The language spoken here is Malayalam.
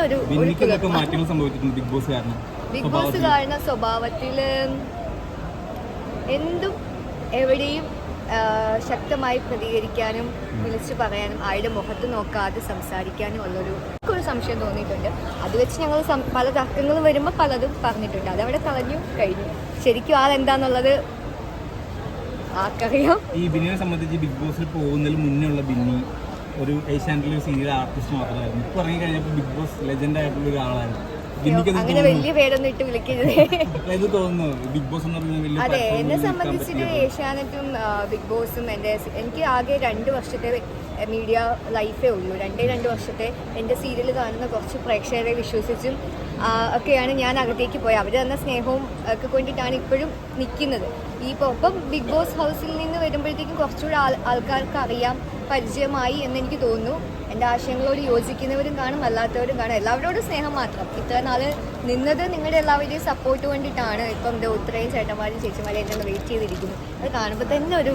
തന്നെ ഒരു മാറ്റങ്ങൾ സംഭവിച്ചിട്ടുണ്ട് ബിഗ് ബോസ് കാരണം ബിഗ് ബോസ് കാരണം സ്വഭാവത്തിൽ എന്തും എവിടെയും ശക്തമായി പ്രതികരിക്കാനും വിളിച്ചു പറയാനും ആരുടെ മുഖത്ത് നോക്കാതെ സംസാരിക്കാനും ഉള്ളൊരു ഒരു സംശയം തോന്നിയിട്ടുണ്ട്. അത് വെച്ച് ഞങ്ങൾ പല തർക്കങ്ങൾ വരുമ്പോൾ പലതും പറഞ്ഞിട്ടുണ്ട്. അതവിടെ കളഞ്ഞു കഴിഞ്ഞു. ശരിക്കും ആളെന്താന്നുള്ളത് ആർക്കറിയാം. ഈ ബിന്നിനെ സംബന്ധിച്ച് ബിഗ് ബോസിൽ പോകുന്നതിന് മുന്നേ ഉള്ള ബിന്നി ഒരു ഏഷ്യാനെറ്റിലെ ഒരു സീരിയൽ ആർട്ടിസ്റ്റ് മാത്രമായിരുന്നു. ഇപ്പൊ ഇറങ്ങി കഴിഞ്ഞപ്പോൾ ബിഗ് ബോസ് ലെജൻഡ് ആയിട്ടുള്ള ഒരാളായിരുന്നു. അങ്ങനെ വലിയ പേരൊന്നും ഇട്ട് വിളിക്കരുത്. അതെ എന്നെ സംബന്ധിച്ചിട്ട് ഏഷ്യാനെറ്റും ബിഗ് ബോസും എന്റെ എനിക്ക് ആകെ രണ്ട് വർഷത്തെ മീഡിയ ലൈഫേ ഉള്ളൂ. രണ്ടേ രണ്ട് വർഷത്തെ എന്റെ സീരിയൽ കാണുന്ന കുറച്ച് പ്രേക്ഷകരെ വിശ്വസിച്ചും ഒക്കെയാണ് ഞാൻ അകത്തേക്ക് പോയത് അവർ തന്ന സ്നേഹവും ഒക്കെ കൊണ്ടിട്ടാണ് ഇപ്പോഴും നിൽക്കുന്നത് ഈ ഇപ്പം ബിഗ് ബോസ് ഹൗസിൽ നിന്ന് വരുമ്പോഴത്തേക്കും കുറച്ചുകൂടെ ആൾ ആൾക്കാർക്ക് അറിയാം പരിചയമായി എന്ന് എനിക്ക് തോന്നുന്നു. എന്റെ ആശയങ്ങളോട് യോജിക്കുന്നവരും കാണും അല്ലാത്തവരും കാണും. എല്ലാവരോടും സ്നേഹം മാത്രം. ഇത്ര നാൾ നിന്നത് നിങ്ങളുടെ എല്ലാവരുടെയും സപ്പോർട്ട് വേണ്ടിയിട്ടാണ് ഇപ്പം ഇത് ഇത്രയും ചേട്ടന്മാരും ചേച്ചിമാരും എന്നെ വെയിറ്റ് ചെയ്തിരിക്കുന്നു. അത് കാണുമ്പോൾ തന്നെ ഒരു